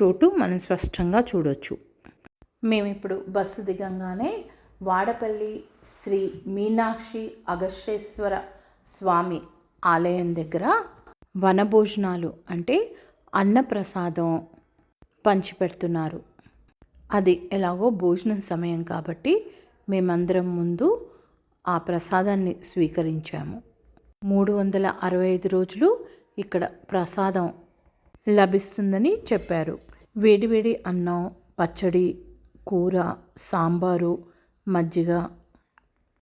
చోటు మనం స్పష్టంగా చూడొచ్చు. మేము ఇప్పుడు బస్సు దిగంగానే వాడపల్లి శ్రీ మీనాక్షి అగస్యేశ్వర స్వామి ఆలయం దగ్గర వనభోజనాలు అంటే అన్నప్రసాదం పంచిపెడుతున్నారు. అది ఎలాగో భోజనం సమయం కాబట్టి మేమందరం ముందు ఆ ప్రసాదాన్ని స్వీకరించాము. మూడు వందల అరవై ఐదు రోజులు ఇక్కడ ప్రసాదం లభిస్తుందని చెప్పారు. వేడివేడి అన్నం పచ్చడి కూర సాంబారు మజ్జిగ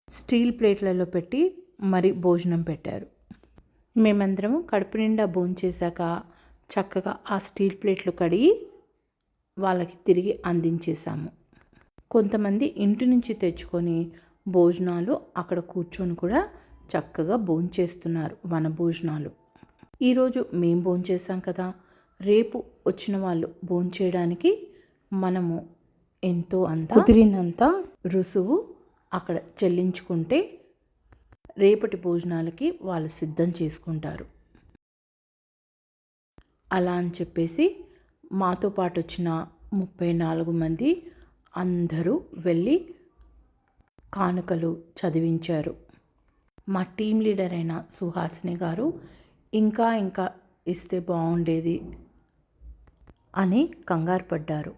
స్టీల్ ప్లేట్లలో పెట్టి మరి భోజనం పెట్టారు. మేమందరం కడుపు నిండా భోంచేశాక చక్కగా ఆ స్టీల్ ప్లేట్లు కడిగి వాళ్ళకి తిరిగి అందించేశాము. కొంతమంది ఇంటి నుంచి తెచ్చుకొని భోజనాలు అక్కడ కూర్చొని కూడా చక్కగా భోంచేస్తున్నారు వన భోజనాలు ఈరోజు మేము భోంచేసాం కదా రేపు వచ్చిన వాళ్ళు భోంచేయడానికి మనము ఎంతో అంత కుదిరినంత రుసువు అక్కడ చెల్లించుకుంటే రేపటి భోజనాలకి వాళ్ళు సిద్ధం చేసుకుంటారు. అలా అని చెప్పేసి మాతో పాటు వచ్చిన ముప్పై నాలుగు మంది అందరూ వెళ్ళి కానుకలు చదివించారు. మా టీం లీడర్ అయిన సుహాసిని గారు ఇంకా ఇంకా ఇస్తే బాగుండేది అని కంగారు పడ్డారు.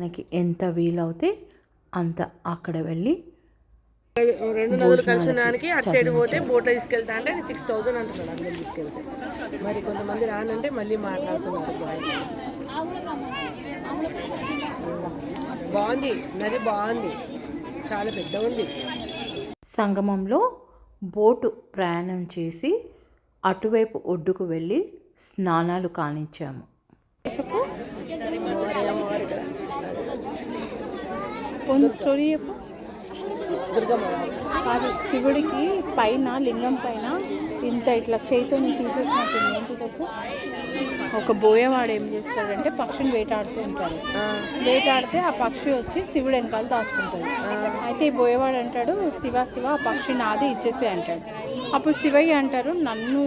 మనకి ఎంత వీలవుతే అంత అక్కడ వెళ్ళి రెండు నదులు కలిసిన దానికి అటు సైడ్ పోతే బోట్లో తీసుకెళ్తా అంటే సిక్స్ థౌసండ్ అంటున్నాడు అందరు తీసుకెళ్తే. మరి కొంతమంది రానంటే మళ్ళీ మాట్లాడుతున్నారు. బాగుంది నది బాగుంది చాలా పెద్ద ఉంది. సంగమంలో బోటు ప్రయాణం చేసి అటువైపు ఒడ్డుకు వెళ్ళి స్నానాలు కానిచ్చాము. ಒಂದು స్టోరీ చెప్పు. కాదు శివుడికి పైన లింగం పైన ఇంత ఇట్లా చేయితో తీసేసినట్టుంది ఏంటి చెప్పు? ఒక బోయవాడు ఏం చేస్తాడంటే పక్షిని వేటాడుతూ ఉంటాడు. వేటాడితే ఆ పక్షి వచ్చి శివుడు వెనకాల దాచుకుంటుంది అయితే ఈ బోయవాడు అంటాడు శివ శివ ఆ పక్షి నాది ఇచ్చేసే అంటాడు. అప్పుడు శివయ్య అంటారు నన్ను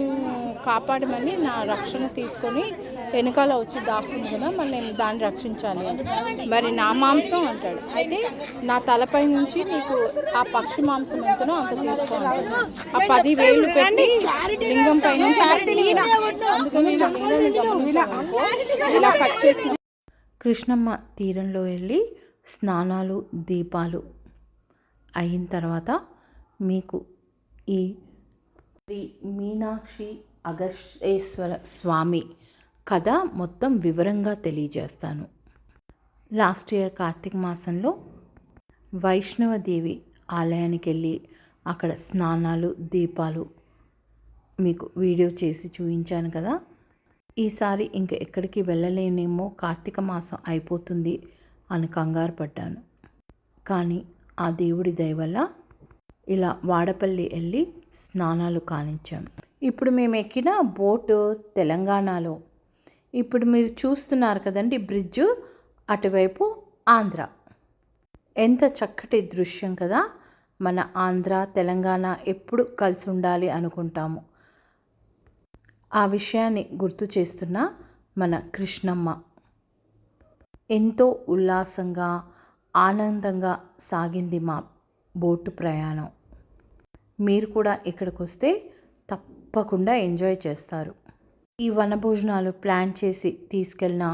కాపాడమని నా రక్షణ తీసుకొని వెనకాల వచ్చి దాక్కుంది కదా మరి నేను దాన్ని రక్షించాలి అని. మరి నా మాంసం అంటాడు. అయితే నా తలపై నుంచి నీకు ఆ పక్షి మాంసం ఎంతనో అంత తీసుకోవాలి ఆ పది వేలు పెట్టి లింగం పైన అందుకని ఇలా కట్ చేసి కృష్ణమ్మ తీరంలో వెళ్ళి స్నానాలు దీపాలు అయిన తర్వాత మీకు ఈ శ్రీ మీనాక్షి అగస్టేశ్వర స్వామి కథ మొత్తం వివరంగా తెలియజేస్తాను. లాస్ట్ ఇయర్ కార్తీక మాసంలో వైష్ణవదేవి ఆలయానికి వెళ్ళి అక్కడ స్నానాలు దీపాలు మీకు వీడియో చేసి చూపించాను కదా. ఈసారి ఇంక ఎక్కడికి వెళ్ళలేనేమో కార్తీక మాసం అయిపోతుంది అని కంగారు పడ్డాను. కానీ ఆ దేవుడి దయవల్ల ఇలా వాడపల్లి వెళ్ళి స్నానాలు కానిచ్చాం. ఇప్పుడు మేము ఎక్కిన బోటు తెలంగాణలో ఇప్పుడు మీరు చూస్తున్నారు కదండి బ్రిడ్జ్ అటువైపు ఆంధ్ర. ఎంత చక్కటి దృశ్యం కదా! మన ఆంధ్ర తెలంగాణ ఎప్పుడు కలిసి ఉండాలి అనుకుంటాము. ఆ విషయాన్ని గుర్తు చేస్తున్న మన కృష్ణమ్మ. ఎంతో ఉల్లాసంగా ఆనందంగా సాగింది మా బోటు ప్రయాణం. మీరు కూడా ఇక్కడికి వస్తే తప్పకుండా ఎంజాయ్ చేస్తారు. ఈ వనభోజనాలు ప్లాన్ చేసి తీసుకెళ్ళిన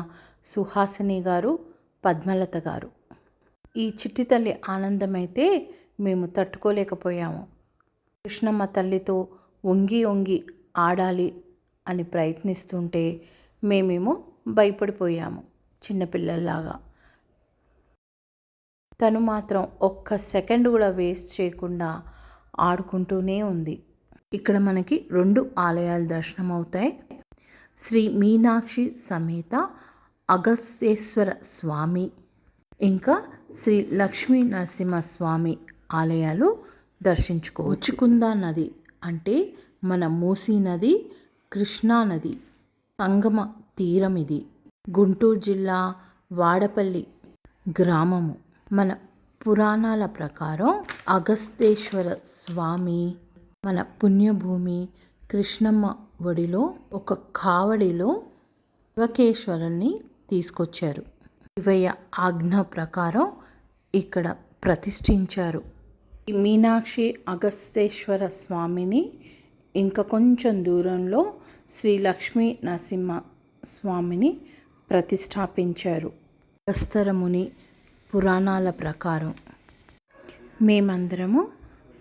సుహాసిని గారు పద్మలత గారు. ఈ చిట్టి తల్లి ఆనందమైతే మేము తట్టుకోలేకపోయాము. కృష్ణమ్మ తల్లితో వంగి వంగి ఆడాలి అని ప్రయత్నిస్తుంటే మేమేమో భయపడిపోయాము చిన్నపిల్లల్లాగా. తను మాత్రం ఒక్క సెకండ్ కూడా వేస్ట్ చేయకుండా ఆడుకుంటూనే ఉంది. ఇక్కడ మనకి రెండు ఆలయాలు దర్శనం అవుతాయి శ్రీ మీనాక్షి సమేత అగస్యేశ్వర స్వామి. ఇంకా శ్రీ లక్ష్మీ నరసింహస్వామి ఆలయాలు దర్శించుకోవచ్చు. కుందా నది అంటే మన మూసీ నది కృష్ణా నది సంగమ తీరం ఇది. గుంటూరు జిల్లా వాడపల్లి గ్రామము. మన పురాణాల ప్రకారం అగస్తేశ్వర స్వామి మన పుణ్యభూమి కృష్ణమ్మ ఒడిలో ఒక కావడిలో శివకేశ్వరుని తీసుకొచ్చారు. శివయ్య ఆజ్ఞ ప్రకారం ఇక్కడ ప్రతిష్ఠించారు. మీనాక్షి అగస్తేశ్వర స్వామిని ఇంకా కొంచెం దూరంలో శ్రీ లక్ష్మీ నరసింహ స్వామిని ప్రతిష్టాపించారు అగస్తరముని పురాణాల ప్రకారం మేమందరము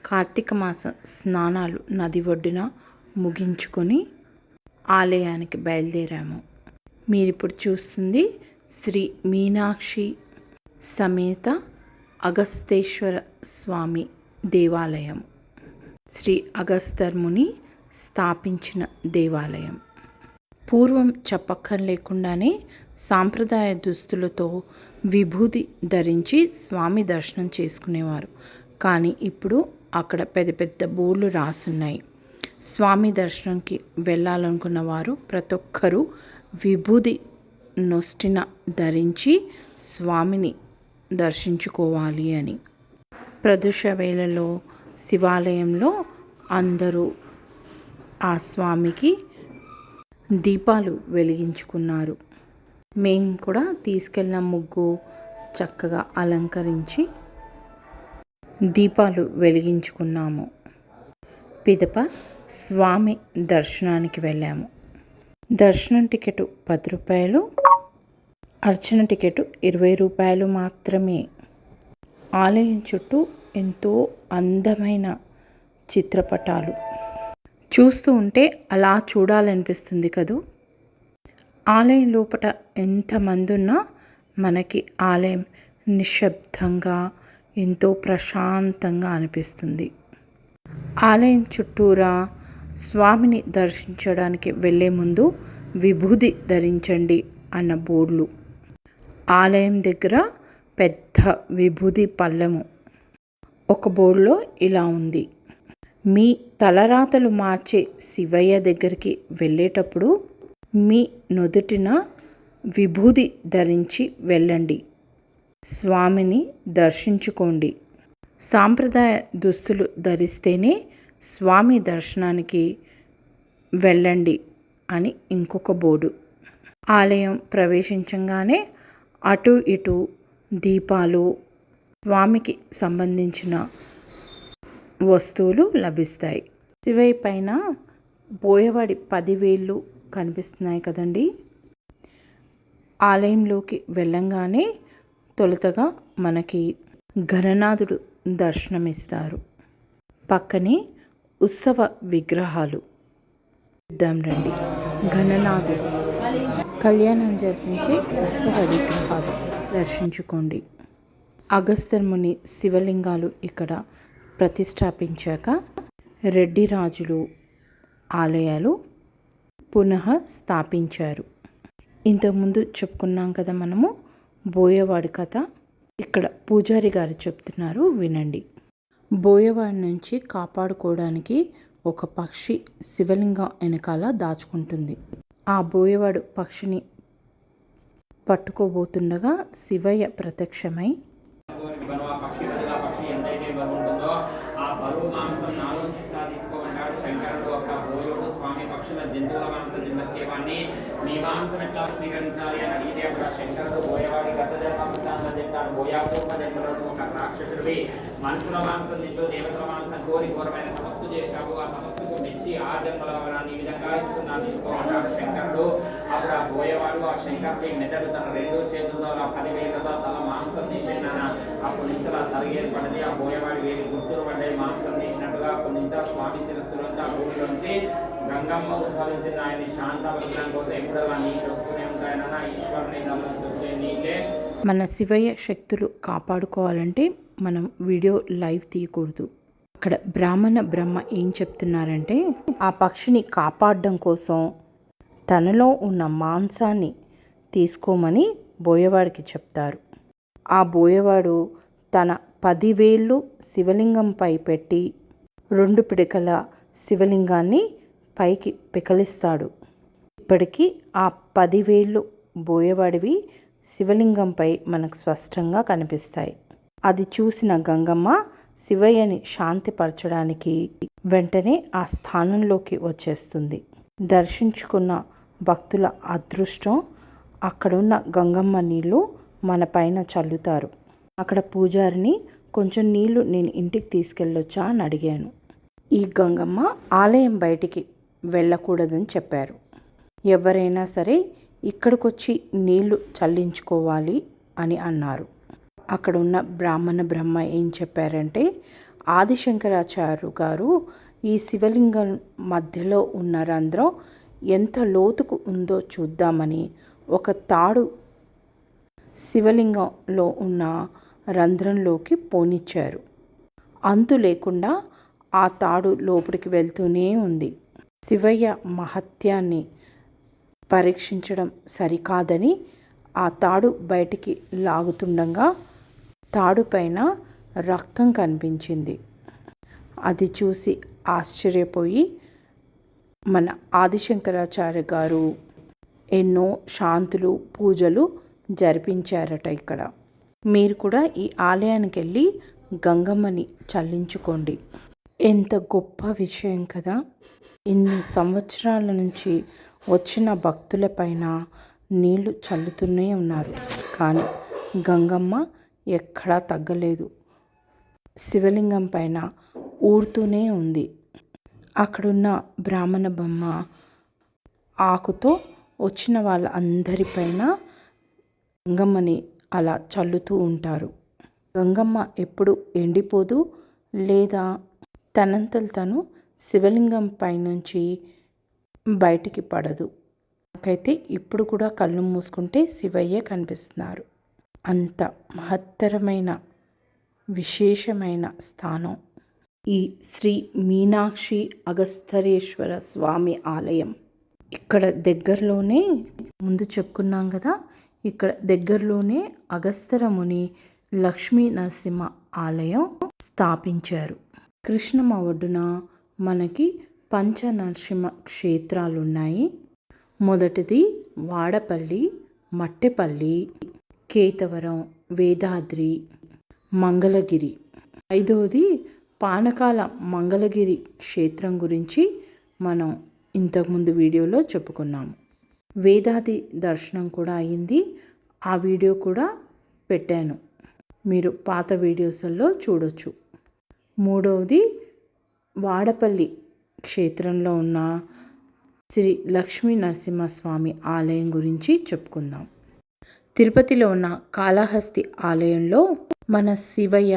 కార్తీక మాస స్నానాలు నది ఒడ్డున ముగించుకొని ఆలయానికి బయలుదేరాము. మీరిప్పుడు చూస్తుంది శ్రీ మీనాక్షి సమేత అగస్తేశ్వర స్వామి దేవాలయం. శ్రీ అగస్తర్ముని స్థాపించిన దేవాలయం. పూర్వం చెప్పక్కర్లేకుండానే సాంప్రదాయ దుస్తులతో విభూతి ధరించి స్వామి దర్శనం చేసుకునేవారు. కానీ ఇప్పుడు అక్కడ పెద్ద పెద్ద బోర్లు రాసున్నాయి. స్వామి దర్శనంకి వెళ్ళాలనుకున్న వారు ప్రతి ఒక్కరూ విభూది నొస్టిన ధరించి స్వామిని దర్శించుకోవాలి అని. ప్రదోష వేళలో శివాలయంలో అందరూ ఆ స్వామికి దీపాలు వెలిగించుకున్నారు. మేము కూడా తీసుకెళ్ళిన ముగ్గు చక్కగా అలంకరించి దీపాలు వెలిగించుకున్నాము. పిదప స్వామి దర్శనానికి వెళ్ళాము. దర్శనం టికెట్ పది రూపాయలు అర్చన టికెట్ ఇరవై రూపాయలు మాత్రమే. ఆలయం చుట్టూ ఎంతో అందమైన చిత్రపటాలు. చూస్తూ ఉంటే అలా చూడాలనిపిస్తుంది కదూ? ఆలయం లోపల ఎంతమంది ఉన్నా మనకి ఆలయం నిశ్శబ్దంగా ఎంతో ప్రశాంతంగా అనిపిస్తుంది. ఆలయం చుట్టూరా స్వామిని దర్శించడానికి వెళ్ళే ముందు విభూది ధరించండి అన్న బోర్డులు ఆలయం దగ్గర పెద్ద విభూది పల్లెము ఒక బోర్డులో ఇలా ఉంది. మీ తలరాతలు మార్చే శివయ్య దగ్గరికి వెళ్ళేటప్పుడు మీ నుదుటిన విభూది ధరించి వెళ్ళండి. స్వామిని దర్శించుకోండి. సాంప్రదాయ దుస్తులు ధరిస్తేనే స్వామి దర్శనానికి వెళ్ళండి అని ఇంకొక బోర్డు. ఆలయం ప్రవేశించగానే అటు ఇటు దీపాలు స్వామికి సంబంధించిన వస్తువులు లభిస్తాయి. శివయ్య పైన బోయవాడి పదివేళ్ళు కనిపిస్తున్నాయి కదండి. ఆలయంలోకి వెళ్ళంగానే తొలుతగా మనకి గణనాథుడు దర్శనమిస్తారు. పక్కనే ఉత్సవ విగ్రహాలు. చూద్దాం రండి. ఘననాథుడు. కళ్యాణం జరిపించే ఉత్సవ విగ్రహాలు. దర్శించుకోండి. అగస్త్యముని శివలింగాలు ఇక్కడ ప్రతిష్టాపించాక రెడ్డి రాజులు ఆలయాలు పునః స్థాపించారు. ఇంతకుముందు చెప్పుకున్నాం కదా మనము బోయవాడి కథ. ఇక్కడ పూజారి గారు చెప్తున్నారు వినండి. బోయవాడి నుంచి కాపాడుకోవడానికి ఒక పక్షి శివలింగం వెనకాల దాచుకుంటుంది. ఆ బోయవాడు పక్షిని పట్టుకోబోతుండగా శివయ్య ప్రత్యక్షమై బరువు ఆ పక్షి బదులు ఆ పక్షి ఎంతైతే బరువు ఉంటుందో ఆ బరువు మాంసం నాలోచిస్తా తీసుకోమంటాడు శంకరుడు ఒక బోయుడు స్వామి పక్షుల జంతువుల మాంసం తిన్నకేవాన్ని మీ మాంసం ఎట్లా స్వీకరించాలి అని అడిగితే అప్పుడు శంకరుడు బోయవాడి గత జన్మవృత్తాంతం చెప్తాడు బోయాపూర్వ జన్మలో ఒక రాక్షసుడివి. మనుషుల మాంసం తింటూ దేవతల మాంసం కోరి ఘోరమైన తపస్సు చేశావు ఆ తపస్సుకు మెచ్చి ఆ జన్మల వరాన్ని ఈ విధంగా ఇస్తున్నా తీసుకోమంటాడు శంకరుడు. అప్పుడు ఆ బోయవాడు ఆ శంకరుడి మెదడు తన రెండు చేతుల్లో ఆ పదివేలలో తల మాంసం తీసేనా అప్పటి నుంచి అలా తల ఏర్పడింది. ఆ బోయవాడి వేడి గుర్తులు పడ్డాయి మాంసం తీసినట్టుగా అప్పటి నుంచి ఆ స్వామి శిరస్సులోంచి ఆ భూమిలోంచి గంగమ్మ ఉద్భవించిన ఆయన్ని శాంతపరచడం కోసం ఎప్పుడల్లా నీళ్ళు వస్తూనే ఉంటాయన ఈశ్వరుని దానిలోంచి వచ్చే నీళ్ళే మన శివయ్య శక్తులు కాపాడుకోవాలంటే మనం వీడియో లైవ్ తీయకూడదు. అక్కడ బ్రాహ్మణ బ్రహ్మ ఏం చెప్తున్నారంటే ఆ పక్షిని కాపాడడం కోసం తనలో ఉన్న మాంసాన్ని తీసుకోమని బోయవాడికి చెప్తారు. ఆ బోయవాడు తన పదివేళ్ళు శివలింగంపై పెట్టి రెండు పిడకల శివలింగాన్ని పైకి పికలిస్తాడు. ఇప్పటికీ ఆ పదివేళ్ళు బోయవాడివి శివలింగంపై మనకు స్పష్టంగా కనిపిస్తాయి. అది చూసిన గంగమ్మ శివయ్యని శాంతిపరచడానికి వెంటనే ఆ స్థానంలోకి వచ్చేస్తుంది. దర్శించుకున్న భక్తుల అదృష్టం అక్కడున్న గంగమ్మ నీళ్ళు మన పైన చల్లుతారు. అక్కడ పూజారిని కొంచెం నీళ్ళు నేను ఇంటికి తీసుకెళ్ళొచ్చా అని అడిగాను. ఈ గంగమ్మ ఆలయం బయటికి వెళ్ళకూడదని చెప్పారు. ఎవరైనా సరే ఇక్కడికొచ్చి నీళ్ళు చల్లించుకోవాలి అని అన్నారు. అక్కడ ఉన్న బ్రాహ్మణ బ్రహ్మ ఏం చెప్పారంటే ఆదిశంకరాచార్య గారు ఈ శివలింగం మధ్యలో ఉన్న రంధ్రం ఎంత లోతుకు ఉందో చూద్దామని ఒక తాడు శివలింగంలో ఉన్న రంధ్రంలోకి పోనిచ్చారు. అంతు లేకుండా ఆ తాడు లోపలికి వెళ్తూనే ఉంది. శివయ్య మహత్యాన్ని పరీక్షించడం సరికాదని ఆ తాడు బయటికి లాగుతుండగా తాడుపైన రక్తం కనిపించింది. అది చూసి ఆశ్చర్యపోయి మన ఆదిశంకరాచార్య గారు ఎన్నో శాంతులు పూజలు జరిపించారట ఇక్కడ. మీరు కూడా ఈ ఆలయానికి వెళ్ళి గంగమ్మని చల్లించుకోండి. ఎంత గొప్ప విషయం కదా! ఇన్ని సంవత్సరాల నుంచి వచ్చిన భక్తులపైన నీళ్ళు చల్లుతూనే ఉన్నారు. కానీ గంగమ్మ ఎక్కడా తగ్గలేదు. శివలింగం పైన ఊరుతూనే ఉంది. అక్కడున్న బ్రాహ్మణ బొమ్మ ఆకుతో వచ్చిన వాళ్ళ అందరిపైన గంగమ్మని అలా చల్లుతూ ఉంటారు. గంగమ్మ ఎప్పుడు ఎండిపోదు లేదా తనంతలు తను శివలింగం పైనుంచి బయటికి పడదు. నాకైతే ఇప్పుడు కూడా కళ్ళు మూసుకుంటే శివయ్యే కనిపిస్తున్నారు. అంత మహత్తరమైన విశేషమైన స్థానం. ఈ శ్రీ మీనాక్షి అగస్తరేశ్వర స్వామి ఆలయం. ఇక్కడ దగ్గరలోనే ముందు చెప్పుకున్నాం కదా ఇక్కడ దగ్గరలోనే అగస్తరముని లక్ష్మీ నరసింహ ఆలయం స్థాపించారు. కృష్ణమ ఒడ్డున మనకి పంచ నరసింహ క్షేత్రాలు ఉన్నాయి మొదటిది వాడపల్లి మట్టెపల్లి కేతవరం వేదాద్రి మంగళగిరి. ఐదవది పానకాల మంగళగిరి క్షేత్రం గురించి మనం ఇంతకుముందు వీడియోలో చెప్పుకున్నాము. వేదాది దర్శనం కూడా అయింది. ఆ వీడియో కూడా పెట్టాను. మీరు పాత వీడియోస్లో చూడొచ్చు. మూడవది వాడపల్లి క్షేత్రంలో ఉన్న శ్రీ లక్ష్మీ నరసింహస్వామి ఆలయం గురించి చెప్పుకుందాం. తిరుపతిలో ఉన్న కాళహస్తి ఆలయంలో మన శివయ్య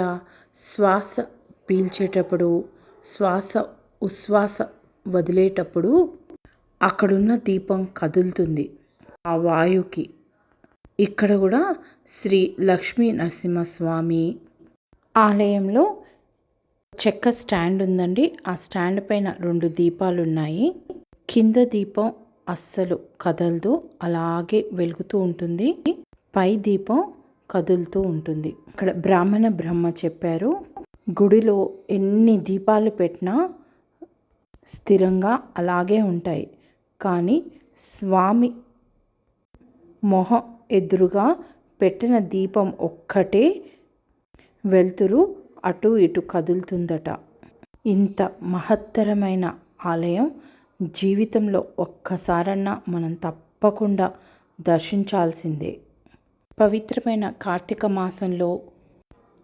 శ్వాస పీల్చేటప్పుడు శ్వాస ఉశ్వాస వదిలేటప్పుడు అక్కడున్న దీపం కదులుతుంది ఆ వాయుకి. ఇక్కడ కూడా శ్రీ లక్ష్మీ నరసింహస్వామి ఆలయంలో చెక్క స్టాండ్ ఉందండి. ఆ స్టాండ్ పైన రెండు దీపాలు ఉన్నాయి. కింద దీపం అస్సలు కదలదు అలాగే వెలుగుతూ ఉంటుంది. పై దీపం కదులుతూ ఉంటుంది. ఇక్కడ బ్రాహ్మణ బ్రహ్మ చెప్పారు గుడిలో ఎన్ని దీపాలు పెట్టినా స్థిరంగా అలాగే ఉంటాయి. కానీ స్వామి మొహం ఎదురుగా పెట్టిన దీపం ఒక్కటే వెలుతురు అటు ఇటు కదులుతుందట. ఇంత మహత్తరమైన ఆలయం జీవితంలో ఒక్కసారన్నా మనం తప్పకుండా దర్శించాల్సిందే. పవిత్రమైన కార్తీక మాసంలో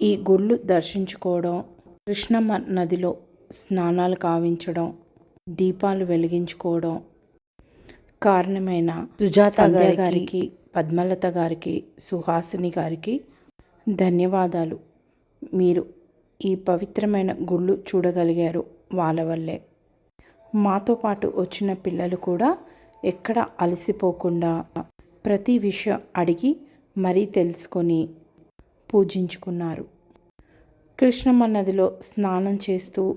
ఈ గుళ్ళు దర్శించుకోవడం కృష్ణమ్మ నదిలో స్నానాలు కావించడం దీపాలు వెలిగించుకోవడం కారణమైన సుజాత గారికి పద్మలత గారికి సుహాసిని గారికి ధన్యవాదాలు. మీరు ఈ పవిత్రమైన గుళ్ళు చూడగలిగారు వాళ్ళ వల్లే. మాతో పాటు వచ్చిన పిల్లలు కూడా ఎక్కడ అలసిపోకుండా ప్రతి విషయం అడిగి మరీ తెలుసుకొని పూజించుకున్నారు. కృష్ణమ్మ నదిలో స్నానం చేస్తూ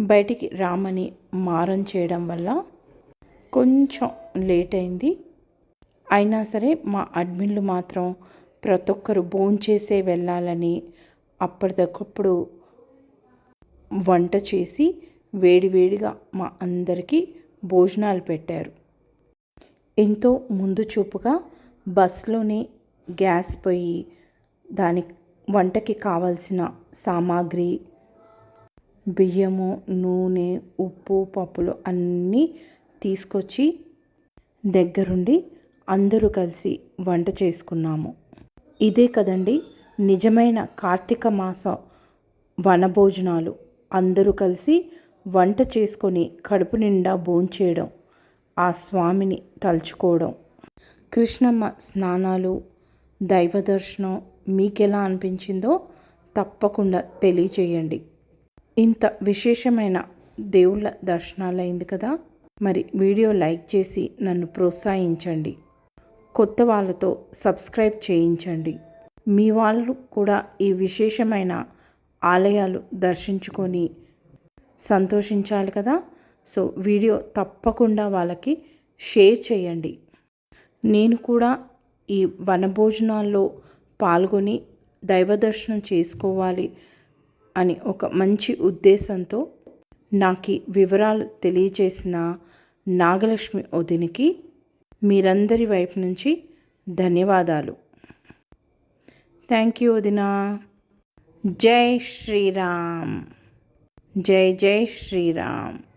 బయటికి రామని మారం చేయడం వల్ల కొంచెం లేట్ అయింది అయినా సరే మా అడ్మిన్లు మాత్రం ప్రతి ఒక్కరు భోంచేసే వెళ్ళాలని అప్పటిదప్పుడు వంట చేసి వేడివేడిగా మా అందరికీ భోజనాలు పెట్టారు. ఎంతో ముందు చూపుగా బస్సులోనే గ్యాస్ పొయ్యి దాని వంటకి కావలసిన సామాగ్రి బియ్యము నూనె ఉప్పు పప్పులు అన్నీ తీసుకొచ్చి దగ్గరుండి అందరూ కలిసి వంట చేసుకున్నాము. ఇదే కదండి నిజమైన కార్తీక మాస వనభోజనాలు. అందరూ కలిసి వంట చేసుకొని కడుపు నిండా భోంచేయడం ఆ స్వామిని తలుచుకోవడం. కృష్ణమ్మ స్నానాలు దైవ దర్శనం మీకెలా అనిపించిందో తప్పకుండా తెలియచేయండి. ఇంత విశేషమైన దేవుళ్ళ దర్శనాలైంది కదా? మరి వీడియో లైక్ చేసి నన్ను ప్రోత్సహించండి. కొత్త వాళ్ళతో సబ్స్క్రైబ్ చేయించండి. మీ వాళ్ళు కూడా ఈ విశేషమైన ఆలయాలు దర్శించుకొని సంతోషించాలి కదా? సో వీడియో తప్పకుండా వాళ్ళకి షేర్ చేయండి. నేను కూడా ఈ వనభోజనాల్లో పాల్గొని దైవ దర్శనం చేసుకోవాలి అని ఒక మంచి ఉద్దేశంతో నాకు వివరాలు తెలియజేసిన నాగలక్ష్మి వదినికి మీరందరి వైపు నుంచి ధన్యవాదాలు. థ్యాంక్ యూ వదినా. జై శ్రీరామ్. జై జై శ్రీరామ్.